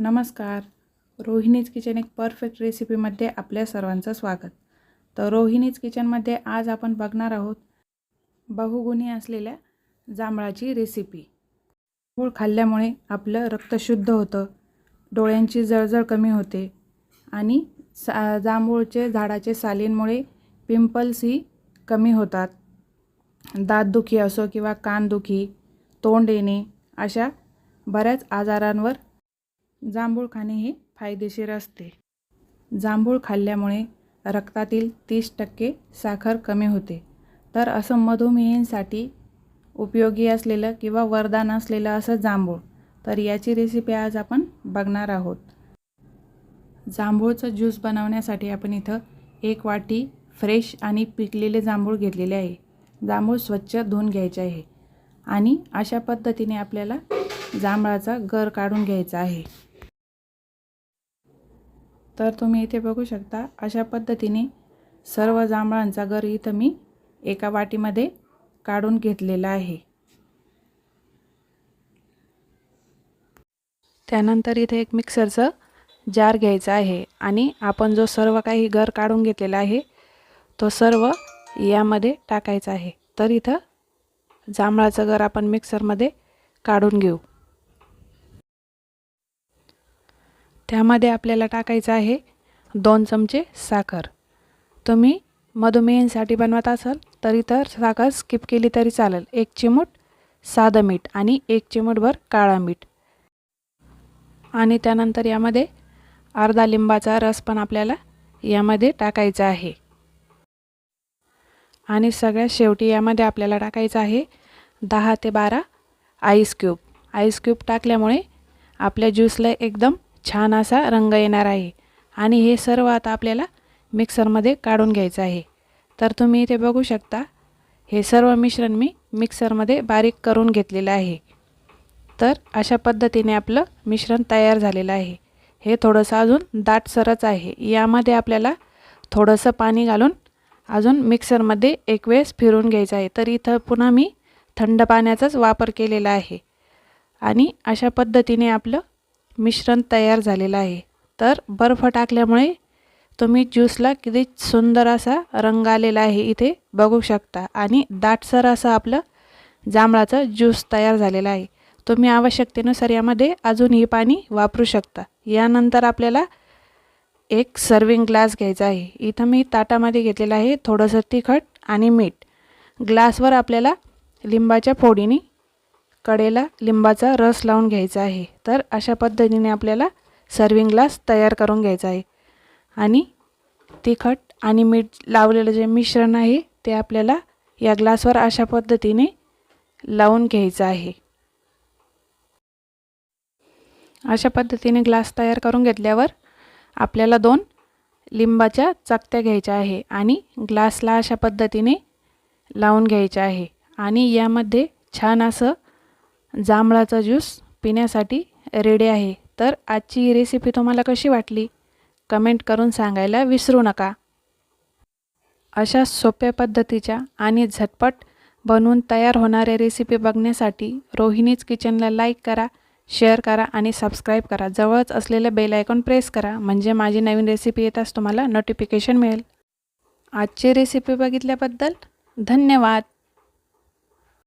नमस्कार. रोहिणीज किचन एक परफेक्ट रेसिपीमध्ये आपल्या सर्वांचं स्वागत. तर रोहिणीज किचनमध्ये आज आपण बघणार आहोत बहुगुणी असलेल्या जांभळाची रेसिपी गूळ खाल्ल्यामुळे आपलं रक्त शुद्ध होतं डोळ्यांची जळजळ कमी होते आणि सा जांभूळचे झाडाचे सालींमुळे पिंपल्सही कमी होतात. दातदुखी असो किंवा कानदुखी तोंड येणे अशा बऱ्याच आजारांवर जांभूळ खाणे हे फायदेशीर असते. जांभूळ खाल्ल्यामुळे रक्तातील तीस टक्के साखर कमी होते. तर असं मधुमेहींसाठी उपयोगी असलेलं किंवा वरदान असलेलं असं जांभूळ. तर याची रेसिपी आज आपण बघणार आहोत. जांभूळचं ज्यूस बनवण्यासाठी आपण इथं एक वाटी फ्रेश आणि पिकलेले जांभूळ घेतलेले आहे. जांभूळ स्वच्छ धुवून घ्यायचे आहे. आणि अशा पद्धतीने आपल्याला जांभळाचा गर काढून घ्यायचा आहे. तर तुम्ही इथे बघू शकता अशा पद्धतीने सर्व जांभळांचा गर इथं मी एका वाटीमध्ये काढून घेतलेला आहे. त्यानंतर इथे एक मिक्सरचं जार घ्यायचा आहे आणि आपण जो सर्व काही गर काढून घेतलेला आहे तो सर्व यामध्ये टाकायचा आहे. तर इथं जांभळाचं गर आपण मिक्सरमध्ये काढून घेऊ. त्यामध्ये आपल्याला टाकायचं आहे दोन चमचे साखर. तुम्ही मधुमेहींसाठी बनवत असाल तरी तर साखर स्किप केली तरी चालेल. एक चिमूट साधं मीठ आणि एक चिमूटभर काळा मीठ. आणि त्यानंतर यामध्ये अर्धा लिंबाचा रस पण आपल्याला यामध्ये टाकायचा आहे. आणि सगळ्यात शेवटी यामध्ये आपल्याला टाकायचं आहे दहा ते बारा आईस क्यूब आईस क्यूब टाकल्यामुळे आपल्या ज्यूसला एकदम छान असा रंग येणार आहे. आणि हे सर्व आता आपल्याला मिक्सरमध्ये काढून घ्यायचं आहे. तर तुम्ही इथे बघू शकता हे सर्व मिश्रण मी मिक्सरमध्ये बारीक करून घेतलेलं आहे. तर अशा पद्धतीने आपलं मिश्रण तयार झालेलं आहे. हे थोडंसं अजून दाटसरच आहे. यामध्ये आपल्याला थोडंसं पाणी घालून अजून मिक्सरमध्ये एक वेळेस फिरून घ्यायचं आहे. तर इथं पुन्हा मी थंड पाण्याचाच वापर केलेला आहे. आणि अशा पद्धतीने आपलं मिश्रण तयार झालेलं आहे. तर बर्फ टाकल्यामुळे तुम्ही ज्यूसला किती सुंदर असा रंग आलेला आहे इथे बघू शकता. आणि दाटसर असं आपलं जांभळाचं ज्यूस तयार झालेलं आहे. तुम्ही आवश्यकतेनुसार यामध्ये अजूनही पाणी वापरू शकता. यानंतर आपल्याला एक सर्विंग ग्लास घ्यायचा आहे. इथं मी ताटामध्ये घेतलेलं आहे थोडंसं तिखट आणि मीठ. ग्लासवर आपल्याला लिंबाच्या फोडीने कडेला लिंबाचा रस लावून घ्यायचा आहे. तर अशा पद्धतीने आपल्याला सर्विंग ग्लास तयार करून घ्यायचा आहे. आणि तिखट आणि मीठ लावलेलं जे मिश्रण आहे ते आपल्याला या ग्लासवर अशा पद्धतीने लावून घ्यायचं आहे. अशा पद्धतीने ग्लास तयार करून घेतल्यावर आपल्याला दोन लिंबाच्या चकत्या घ्यायच्या आहे आणि ग्लासला अशा पद्धतीने लावून घ्यायच्या आहे. आणि यामध्ये छान असं जांभळाचा ज्यूस पिण्यासाठी रेडी आहे. तर आजची ही रेसिपी तुम्हाला कशी वाटली? कमेंट करून सांगायला विसरू नका. अशा सोप्या पद्धतीच्या आणि झटपट बनवून तयार होणाऱ्या रेसिपी बघण्यासाठी रोहिणीज किचनला लाईक करा शेअर करा आणि सबस्क्राईब करा. जवळच असलेलं बेल आयकॉन प्रेस करा म्हणजे माझी नवीन रेसिपी येताच तुम्हाला नोटिफिकेशन मिळेल. आजची रेसिपी बघितल्याबद्दल धन्यवाद.